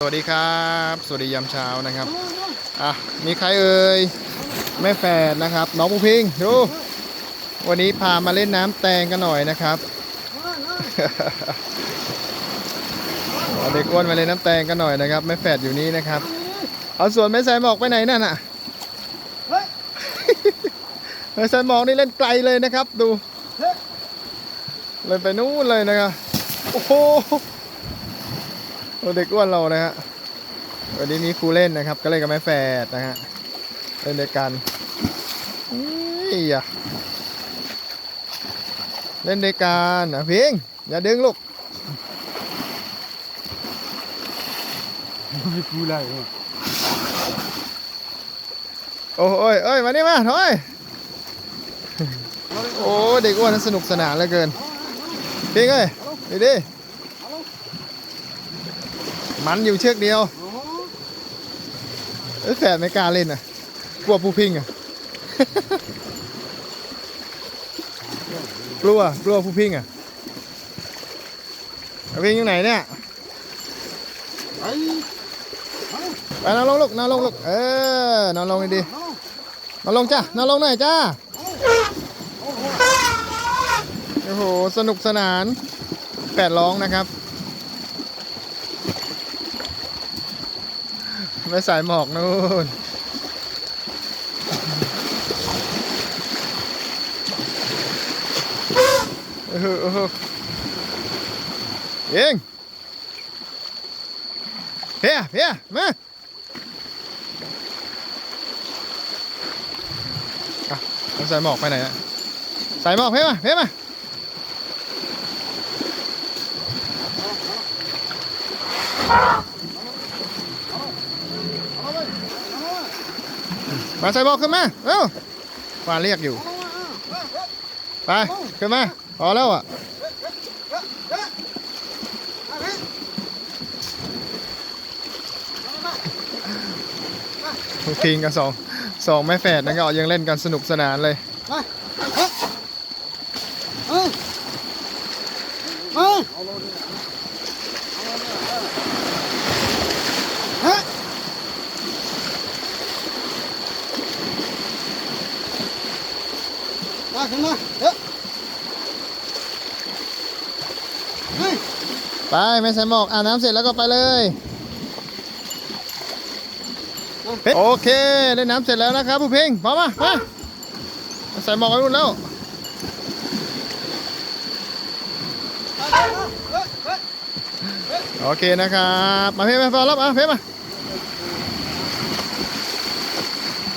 สวัสดีครับ สวัสดียามเช้านะครับอะมีใครเอ่ยแม่แฝดนะครับ น้องปูพิงดูวันนี้พามาเล่นน้ำแตงกันหน่อยนะครับเอาเด็กอ้วนมาเล่นน้ำแตงกันหน่อยนะครับแม่แฝดอยู่นี่นะครับ เอาส่วนแม่สายหมอกไปไหนนั่นน่ะแม่สายหมอกนี่เล่นไกลเลยนะครับ ดูเลยไปนู่นเลยนะครับโอ้โหโอ้ เด็กอ้วนเรานะฮะวันนี้มีครูเล่นนะครับ ก็เล่นกับแม่แฝดนะฮะเล่นด้วยกันนี่อะเล่นด้วยกันนะพิงอย่าดึงลูกไม่กูเลยโอ้โอ้ยเอ้ยมานี่มาถอยโอ้เด็กอ้วนนั้นสนุกสนานเหลือเกินพิงเอ้ยดีดิ มันอยู่เชือกเดียวเอ้แฝดไม่กล้าเล่นอะ กลัวผู้พิงอะ กลัว กลัวผู้พิงอะพิงอยู่ไหนเนี่ยไปนอนลงลูกนอนลงลูกเออนอนลงดีนอนลงจ้านอนลงหน่อยจ้าโอ้โห สนุกสนานแปดร้องนะครับ ไม่สายหมอกนู่นเออเออยิงเพียเพียมาอะสายหมอกไปไหนอะสายหมอกเพียมาเพียมา มาสายหมอกขึ้นมาเร็วฟ้าเรียกอยู่ ไป ขึ้นมาพอแล้วอะทุกทีมกันสองสองแม่แฝดนั่นก็ยังเล่นกันสนุกสนานเลย เอ้ยเอ้ยเฮ้ย มาขึ้นมาเฮ้ยเฮ้ยไปแม่สายหมอกอาบน้ำเสร็จแล้วก็ไปเลยโอเคเล่นน้ำเสร็จแล้วนะครับผู้เพ่งพร้อมมามาแม่สายหมอกไปรุ่นแล้วโอเคนะครับ มาเพ่มาพอรับอะเพ่มา